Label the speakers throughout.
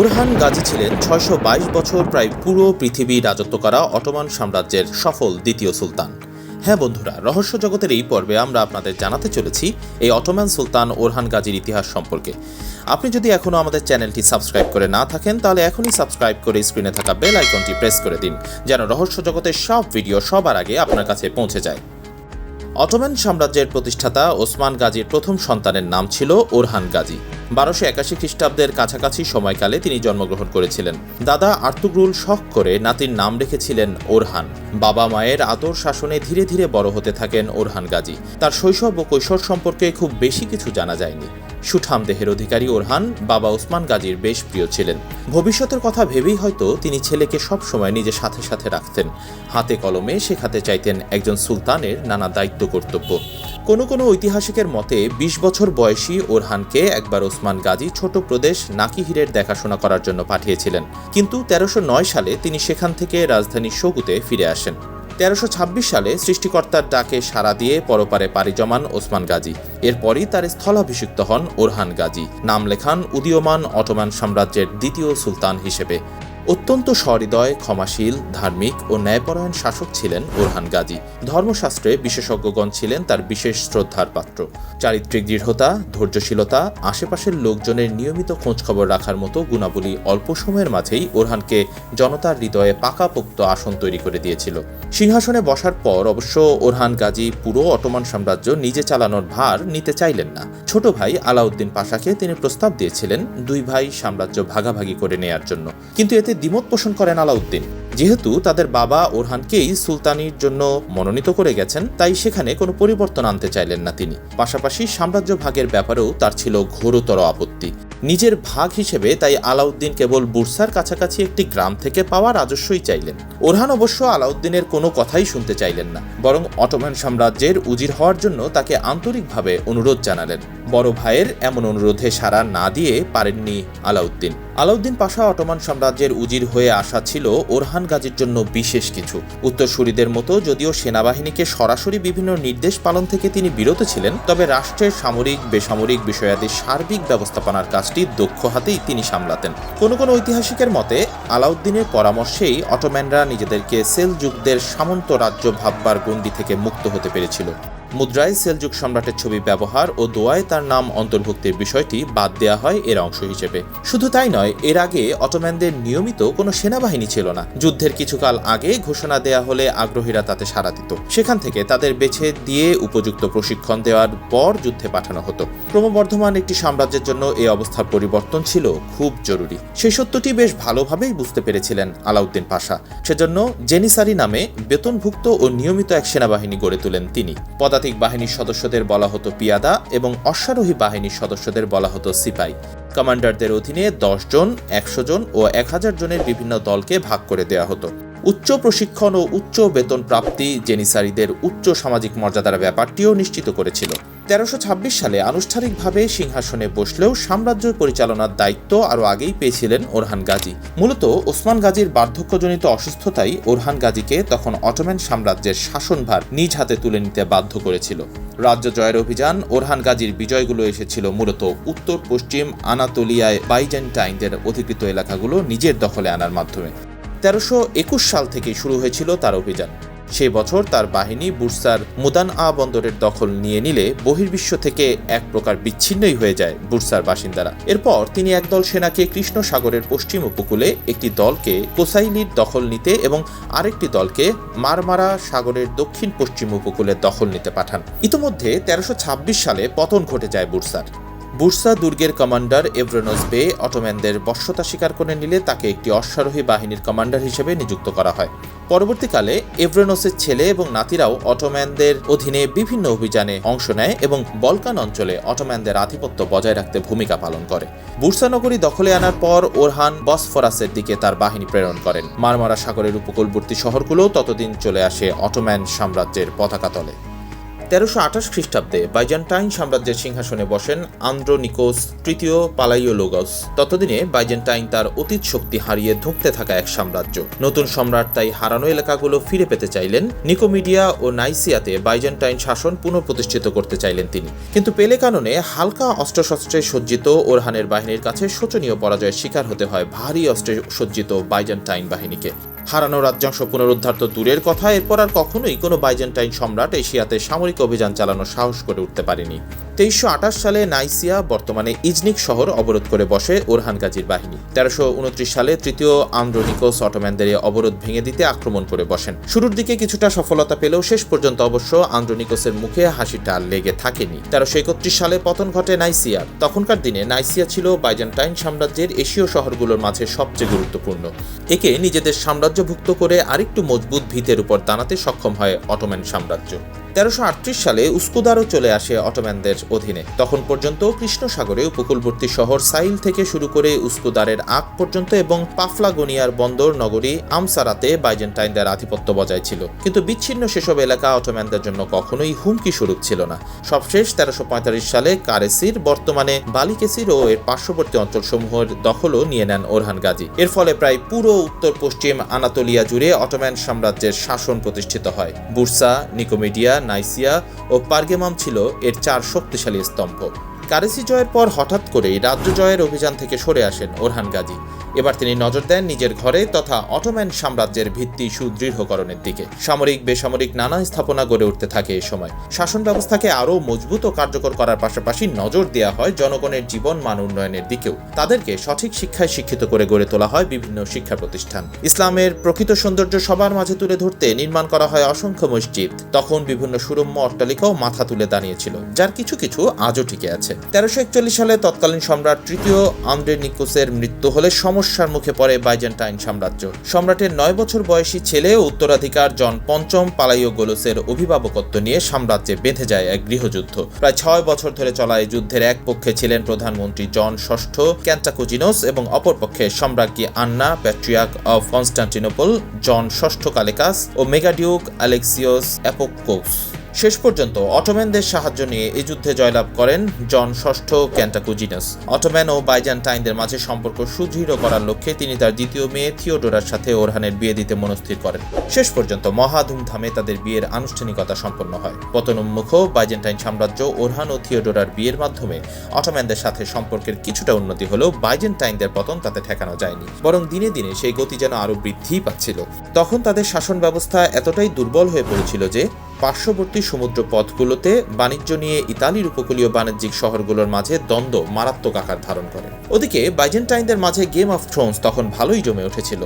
Speaker 1: Orhan Gazi ছিলেন ছয়শো বাইশ বছর প্রায় পুরো পৃথিবী রাজত্ব করা অটোমান সাম্রাজ্যের সফল দ্বিতীয় সুলতান। হ্যাঁ বন্ধুরা, রহস্য জগতের এই পর্বে আমরা আপনাদের জানাতে চলেছি এই অটোমান সুলতান ওরহান গাজীর ইতিহাস সম্পর্কে। আপনি যদি এখনও আমাদের চ্যানেলটি সাবস্ক্রাইব করে না থাকেন, তাহলে এখনই সাবস্ক্রাইব করে স্ক্রিনে থাকা বেল আইকনটি প্রেস করে দিন, যেন রহস্য জগতের সব ভিডিও সবার আগে আপনার কাছে পৌঁছে যায়। অটোমান সাম্রাজ্যের প্রতিষ্ঠাতা ওসমান গাজীর প্রথম সন্তানের নাম ছিল ওরহান গাজী। বারোশো একাশি খ্রিস্টাব্দের কাছাকাছি সময়কালে তিনি জন্মগ্রহণ করেছিলেন। দাদা আর্তুগ্রুল শখ করে নাতির নাম রেখেছিলেন ওরহান। বাবা মায়ের আদর শাসনে ধীরে ধীরে বড় হতে থাকেন ওরহান গাজী। তার শৈশব ও কৈশোর সম্পর্কে খুব বেশি কিছু জানা যায়নি। সুঠাম দেহের অধিকারী ওরহান, বাবা ওসমান গাজীর বেশ প্রিয় ছিলেন। ভবিষ্যতের কথা ভেবেই হয়তো তিনি ছেলেকে সবসময় নিজের সাথে সাথে রাখতেন। হাতে কলমে শেখাতে চাইতেন একজন সুলতানের নানা দায়িত্ব কর্তব্য কোনো কোনো ঐতিহাসিকের মতে ২০ বছর বয়সী ওরহানকে একবার ওসমান গাজী ছোট প্রদেশ নাকিহিরের দেখাশোনা করার জন্য পাঠিয়েছিলেন। কিন্তু তেরোশো সালে তিনি সেখান থেকে রাজধানী সগুতে ফিরে আসেন। তেরোশো সালে সৃষ্টিকর্তার ডাকে সাড়া দিয়ে পরপারে পাড়ি জমান ওসমান গাজী। এরপরই তার স্থলাভিষিক্ত হন ওরহান গাজী। নাম লেখান উদীয়মান অটোমান সাম্রাজ্যের দ্বিতীয় সুলতান হিসেবে। অত্যন্ত সহৃদয়, ক্ষমাশীল, ধার্মিক ও ন্যায়পরায়ণ শাসক ছিলেন ওরহান গাজী। ধর্মশাস্ত্রে বিশেষজ্ঞগণ ছিলেন তার বিশেষ শ্রদ্ধার পাত্র। চারিত্রিক দৃঢ়তা, ধৈর্যশীলতা, আশেপাশের লোকজনের নিয়মিত খোঁজখবর রাখার মতো গুণাবলী অল্প সময়ের মাঝেই ওরহানকে জনতার হৃদয়ে পাকাপোক্ত আসন তৈরি করে দিয়েছিল। সিংহাসনে বসার পর অবশ্য ওরহান গাজী পুরো অটোমান সাম্রাজ্য নিজে চালানোর ভার নিতে চাইলেন না। ছোট ভাই আলাউদ্দিন পাশাকে তিনি প্রস্তাব দিয়েছিলেন দুই ভাই সাম্রাজ্য ভাগাভাগি করে নেয়ার জন্য। কিন্তু এতে দ্বিমত পোষণ করেন আলাউদ্দিন। যেহেতু তাদের বাবা ওরহানকেই সুলতানির জন্য মনোনীত করে গেছেন, তাই সেখানে কোনো পরিবর্তন আনতে চাইলেন না তিনি। পাশাপাশি সাম্রাজ্য ভাগের ব্যাপারেও তার ছিল ঘোরতর আপত্তি। নিজের ভাগ হিসেবে তাই আলাউদ্দিন কেবল বুরসার কাছাকাছি একটি গ্রাম থেকে পাওয়া রাজস্বই চাইলেন। ওরহান অবশ্য আলাউদ্দিনের কোনো কথাই শুনতে চাইলেন না, বরং অটোমান সাম্রাজ্যের উজির হওয়ার জন্য তাকে আন্তরিকভাবে অনুরোধ জানালেন। বড় ভাইয়ের এমন অনুরোধে সাড়া না দিয়ে পারেননি আলাউদ্দিন। আলাউদ্দিন পাশা অটোমান সাম্রাজ্যের উজির হয়ে আসা ছিল ওরহান গাজীর জন্য বিশেষ কিছু। উত্তরসূরিদের মতো যদিও সেনাবাহিনীকে সরাসরি বিভিন্ন নির্দেশ পালন থেকে তিনি বিরত ছিলেন, তবে রাষ্ট্রের সামরিক, বেসামরিক বিষয়াদির সার্বিক ব্যবস্থাপনার কাজটি দক্ষ হাতেই তিনি সামলাতেন। কোনো কোনো ঐতিহাসিকের মতে, আলাউদ্দিনের পরামর্শেই অটোম্যানরা নিজেদেরকে সেলযুগদের সামন্ত রাজ্য ভাববার গণ্ডি থেকে মুক্ত হতে পেরেছিল। মুদ্রায় সেলযুগ সম্রাটের ছবি ব্যবহার ও দোয়ায় তার নাম অন্তর্ভুক্তির বিষয়টি বাদ দেওয়া হয় এর অংশ হিসেবে। শুধু তাই নয়, এর আগে অটোম্যানদের নিয়মিত কোনো সেনাবাহিনী ছিল না। যুদ্ধের কিছুকাল আগে ঘোষণা দেয়া হলে আগ্রহীরা তাতে সাড়া দিত। সেখান থেকে তাদের বেছে দিয়ে উপযুক্ত প্রশিক্ষণ দেওয়ার পর যুদ্ধে পাঠানো হতো। ক্রমবর্ধমান একটি সাম্রাজ্যের জন্য এই অবস্থার পরিবর্তন ছিল খুব জরুরি। সেই সত্যটি বেশ ভালোভাবেই বুঝতে পেরেছিলেন আলাউদ্দিন পাশা। সেজন্য জেনিসারি নামে বেতনভুক্ত ও নিয়মিত এক সেনাবাহিনী গড়ে তোলেন তিনি। পদাতিক বাহিনীর সদস্যদের বলা হতো পিয়াদা এবং অশ্বারোহী বাহিনীর সদস্যদের বলা হতো সিপাই। কমান্ডারদের অধীনে দশ জন, একশো জন ও এক হাজার জনের বিভিন্ন দলকে ভাগ করে দেওয়া হতো। উচ্চ প্রশিক্ষণ ও উচ্চ বেতন প্রাপ্তি জেনিসারিদের উচ্চ সামাজিক মর্যাদার ব্যাপারটিও নিশ্চিত করেছিল। তেরোশো সালে আনুষ্ঠানিকভাবে সিংহাসনে বসলেও সাম্রাজ্য পরিচালনার দায়িত্ব আরও আগেই পেয়েছিলেন ওরহান গাজী। মূলত ওসমান গাজীর বার্ধক্যজনিত অসুস্থতাই ওরহান গাজীকে তখন অটোম্যান সাম্রাজ্যের শাসনভার নিজ হাতে তুলে নিতে বাধ্য করেছিল। রাজ্য জয়ের অভিযান, ওরহান গাজীর বিজয়গুলো এসেছিল মূলত উত্তর, পশ্চিম, আনাতোলিয়ায় বাইজেন্টাইনদের অধিকৃত এলাকাগুলো নিজের দখলে আনার মাধ্যমে। তেরোশো সাল থেকে শুরু হয়েছিল তার অভিযান। সে বছর তার বাহিনী বুরসার মুদান আ বন্দরের দখল নিয়ে নিলে বহির্বিশ্ব থেকে এক প্রকার বিচ্ছিন্নই হয়ে যায় বুরসার বাসিন্দারা। এরপর তিনি একদল সেনাকে কৃষ্ণ সাগরের পশ্চিম উপকূলে একটি দলকে কোসাইলির দখল নিতে এবং আরেকটি দলকে মারমারা সাগরের দক্ষিণ পশ্চিম উপকূলে দখল নিতে পাঠান। ইতোমধ্যে তেরোশো সালে পতন ঘটে যায় বুরসার। বুরসা দুর্গের কমান্ডার এভ্রেনস বে অটোম্যানদের বশ্যতা স্বীকার করে নিলে তাকে একটি অশ্বারোহী বাহিনীর কমান্ডার হিসেবে নিযুক্ত করা হয়। পরবর্তীকালে এভ্রেনসের ছেলে এবং নাতিরাও অটোম্যানদের অধীনে বিভিন্ন অভিযানে অংশ নেয় এবং বলকান অঞ্চলে অটোম্যানদের আধিপত্য বজায় রাখতে ভূমিকা পালন করে। বুরসা নগরী দখলে আনার পর ওরহান বসফরাসের দিকে তার বাহিনী প্রেরণ করেন। মারমারা সাগরের উপকূলবর্তী শহরগুলোও ততদিন চলে আসে অটোম্যান সাম্রাজ্যের পতাকা তলে। তেরোশো আঠাশ খ্রিস্টাব্দে বাইজেন্টাইন সাম্রাজ্যের সিংহাসনে বসেন আন্দ্রোনিকোস তৃতীয় পালাইওলোগস ততদিনে বাইজেন্টাইন তার অতীত শক্তি হারিয়ে ধুঁকতে থাকা এক সাম্রাজ্য। নতুন সম্রাট তাই হারানো এলাকাগুলো ফিরে পেতে চাইলেন। নিকোমিডিয়া ও নাইসিয়াতে বাইজেন্টাইন শাসন পুনঃপ্রতিষ্ঠিত করতে চাইলেন তিনি। কিন্তু পেলে কাননে হালকা অস্ত্রশস্ত্রে সজ্জিত ওরহানের বাহিনীর কাছে শোচনীয় পরাজয়ের শিকার হতে হয় ভারী অস্ত্রে সজ্জিত বাইজেন্টাইন বাহিনীকে। হারানো রাজ্যাংশ পুনরুদ্ধার তো দূরের কথা, এরপর আর কখনোই কোনো বাইজেন্টাইন সম্রাট এশিয়াতে সামরিক অভিযান চালানোর সাহস করে উঠতে পারেনি। তেইশশো সালে নাইসিয়া বর্তমানে ইজনিক শহর অবরোধ করে বসে ওরহান গাজীর বাহিনী। তেরোশো সালে তৃতীয় আন্দ্রোনিকোস অটোম্যানদের অবরোধ ভেঙে দিতে আক্রমণ করে বসেন। শুরুর দিকে কিছুটা সফলতা পেলেও শেষ পর্যন্ত অবশ্য আন্দ্রোনিকোসের মুখে হাসিটা লেগে থাকেনি। তেরোশো একত্রিশ সালে পতন ঘটে নাইসিয়ার। তখনকার দিনে নাইসিয়া ছিল বাইজেন্টাইন সাম্রাজ্যের এশীয় শহরগুলোর মাঝে সবচেয়ে গুরুত্বপূর্ণ। একে নিজেদের সাম্রাজ্যভুক্ত করে আরেকটু মজবুত ভিতের উপর দাঁড়াতে সক্ষম হয় অটোম্যান সাম্রাজ্য। তেরোশো সালে উস্কুদারও চলে আসে অটোম্যানদের অধীনে। তখন পর্যন্ত কৃষ্ণ সাগরে উপকূলবর্তী শহর সাইল থেকে শুরু করে উস্কুদারের আগ পর্যন্ত এবং পাফলাগোনিয়ার বন্দর নগরী আমসারাতে বাইজেন্টাইনদের আধিপত্য বজায় ছিল। কিন্তু বিচ্ছিন্ন সেসব এলাকা অটোম্যানদের জন্য কখনোই হুমকি স্বরূপ ছিল না। সবশেষ তেরোশো সালে কারেসির বর্তমানে বালিকেসির ও এর পার্শ্ববর্তী অঞ্চলসমূহের দখলও নিয়ে নেন ওরহান গাজী। এর ফলে প্রায় পুরো উত্তর পশ্চিম আনাতোলিয়া জুড়ে অটোম্যান সাম্রাজ্যের শাসন প্রতিষ্ঠিত হয়। বুরসা, নিকোমিডিয়া নাইসিয়া ও পার্গেমাম ছিল এর চার শক্তিশালী স্তম্ভ। কারেসি জয়ের পর হঠাৎ করেই রাজ্য জয়ের অভিযান থেকে সরে আসেন ওরহান গাজী। এবার তিনি নজর দেন নিজের ঘরে তথা অটোম্যান সাম্রাজ্যের ভিত্তি সুদৃঢ়করণের দিকে। সামরিক, বেসামরিক নানা স্থাপনা গড়ে উঠতে থাকে এ সময়। শাসন ব্যবস্থাকে আরও মজবুত ও কার্যকর করার পাশাপাশি নজর দেওয়া হয় জনগণের জীবন মান উন্নয়নের দিকেও। তাদেরকে সঠিক শিক্ষায় শিক্ষিত করে গড়ে তোলা হয় বিভিন্ন শিক্ষা প্রতিষ্ঠান। ইসলামের প্রকৃত সৌন্দর্য সবার মাঝে তুলে ধরতে নির্মাণ করা হয় অসংখ্য মসজিদ। তখন বিভিন্ন সুরম্য অট্টালিকাও মাথা তুলে দাঁড়িয়েছিল, যার কিছু কিছু আজও টিকে আছে। তেরোশো একচল্লিশ সালে তৎকালীন সম্রাট তৃতীয় আন্দ্রে নিকোসের মৃত্যু হলে সমস্যার মুখে পড়ে বাইজেন্টাইন সাম্রাজ্য। সম্রাটের নয় বছর বয়সী ছেলে উত্তরাধিকার জন পঞ্চম পালাইও গোলসের অভিভাবকত্ব নিয়ে সাম্রাজ্যে বেঁধে যায় এক গৃহযুদ্ধ। প্রায় ছয় বছর ধরে চলা এই যুদ্ধের এক পক্ষে ছিলেন প্রধানমন্ত্রী জন ষষ্ঠ ক্যান্টাকুজিনোস এবং অপর পক্ষে সম্রাজ্ঞী আন্না প্যাট্রিয়াক অফ কনস্টান্টিনোপল, জন ষষ্ঠ কালেকাস ও মেগাডিউক অ্যালেক্সিওস অ্যাপোকোস শেষ পর্যন্ত অটোম্যানদের সাহায্য নিয়ে এই যুদ্ধে জয়লাভ করেন জন ষষ্ঠ ক্যান্টাকুজিনাস। অটোম্যান ও বাইজান্টাইনদের মাঝে সম্পর্ক সুদৃঢ় করার লক্ষ্যে তিনি তার দ্বিতীয় মেয়ে থিওডোরার সাথে ওরহানের বিয়ে দিতে মনস্থির করেন। শেষ পর্যন্ত মহা ধুমধামে তাদের বিয়ের আনুষ্ঠানিকতা সম্পন্ন হয়। পতনোন্মুখ বাইজেন্টাইন সাম্রাজ্য ওরহান ও থিওডোরার বিয়ের মাধ্যমে অটোম্যানদের সাথে সম্পর্কের কিছুটা উন্নতি হলেও বাইজেন্টাইনদের পতন তাতে ঠেকানো যায়নি। বরং দিনে দিনে সেই গতি যেন আরও বৃদ্ধিই পাচ্ছিল। তখন তাদের শাসন ব্যবস্থা এতটাই দুর্বল হয়ে পড়েছিল যে পার্শ্ববর্তী সমুদ্র পথগুলোতে বাণিজ্য নিয়ে ইতালির উপকূলীয় বাণিজ্যিক শহরগুলোর মাঝে দ্বন্দ্ব মারাত্মক আকার ধারণ করে। ওদিকে বাইজেন্টাইনদের মাঝে গেম অফ থ্রোনস তখন ভালোই জমে উঠেছিল।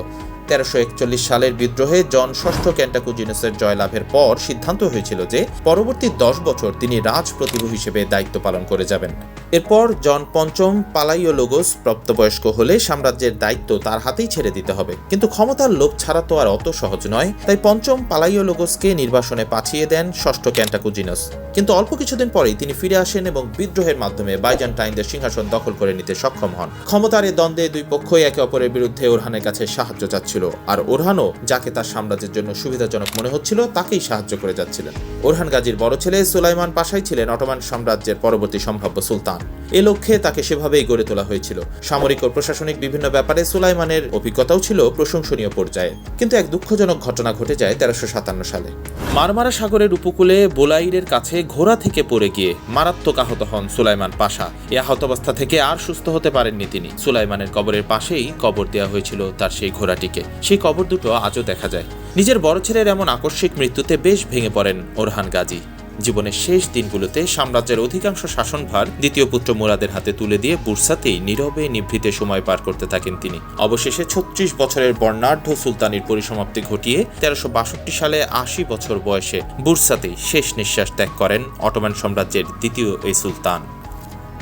Speaker 1: তেরোশো একচল্লিশ সালের বিদ্রোহে জন ষষ্ঠ ক্যান্টাকুজিনাসের জয়লাভের পর সিদ্ধান্ত হয়েছিল যে পরবর্তী দশ বছর তিনি রাজ প্রতিভু হিসেবে দায়িত্ব পালন করে যাবেন। এরপর জন পঞ্চম পালাইওলোগোস প্রাপ্তবয়স্ক হলে সাম্রাজ্যের দায়িত্ব তার হাতেই ছেড়ে দিতে হবে। কিন্তু ক্ষমতার লোভ ছাড়া তো আর অত সহজ নয়। তাই পঞ্চম পালাইওলোগোসকে নির্বাসনে পাঠিয়ে দেন ষষ্ঠ ক্যান্টাকুজিনাস। কিন্তু অল্প কিছুদিন পরেই তিনি ফিরে আসেন এবং বিদ্রোহের মাধ্যমে বাইজান্টাইনদের সিংহাসন দখল করে নিতে সক্ষম হন। ক্ষমতার এই দ্বন্দ্বে দুই পক্ষই একে অপরের বিরুদ্ধে ওরহানের কাছে সাহায্য চাচ্ছিল। আর ওরহানও যাকে তার সাম্রাজ্যের জন্য সুবিধাজনক মনে হচ্ছিল, তাকেই সাহায্য করে যাচ্ছিলেন। ওরহান গাজীর বড় ছেলে সুলাইমান পাশাই ছিলেন অটোমান সাম্রাজ্যের পরবর্তী সম্ভাব্য সুলতান। এ লক্ষ্যে তাকে সেভাবেই গড়ে তোলা হয়েছিল। সামরিক ও প্রশাসনিক বিভিন্ন ব্যাপারে সুলাইমানের অভিজ্ঞতাও ছিল প্রশংসনীয় পর্যায়ে। কিন্তু এক দুঃখজনক ঘটনা ঘটে যায় তেরোশো সাতান্ন সালে। মারমারা সাগরের উপকূলে বোলাইরের কাছে ঘোড়া থেকে পড়ে গিয়ে মারাত্মক আহত হন সুলাইমান পাশা। এ আহত অবস্থা থেকে আর সুস্থ হতে পারেননি তিনি। সুলাইমানের কবরের পাশেই কবর দেওয়া হয়েছিল তার সেই ঘোড়াটিকে। সেই কবর দুটো আজও দেখা যায়। নিজের বড় ছেলের এমন আকস্মিক মৃত্যুতে বেশ ভেঙে পড়েন ওরহান গাজী। জীবনের শেষ দিনগুলোতে সাম্রাজ্যের অধিকাংশ শাসনভার দ্বিতীয় পুত্র মুরাদের হাতে তুলে দিয়ে বুরসাতেই নীরবে নিভৃতে সময় পার করতে থাকেন তিনি। অবশেষে ছত্রিশ বছরের বর্ণাঢ্য সুলতানির পরিসমাপ্তি ঘটিয়ে তেরোশো বাষট্টি সালে আশি বছর বয়সে বুরসাতেই শেষ নিঃশ্বাস ত্যাগ করেন অটোমান সাম্রাজ্যের দ্বিতীয় এই সুলতান।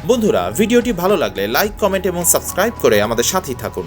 Speaker 1: বন্ধুরা, ভিডিওটি ভালো লাগলে লাইক, কমেন্ট এবং সাবস্ক্রাইব করে আমাদের সাথেই থাকুন।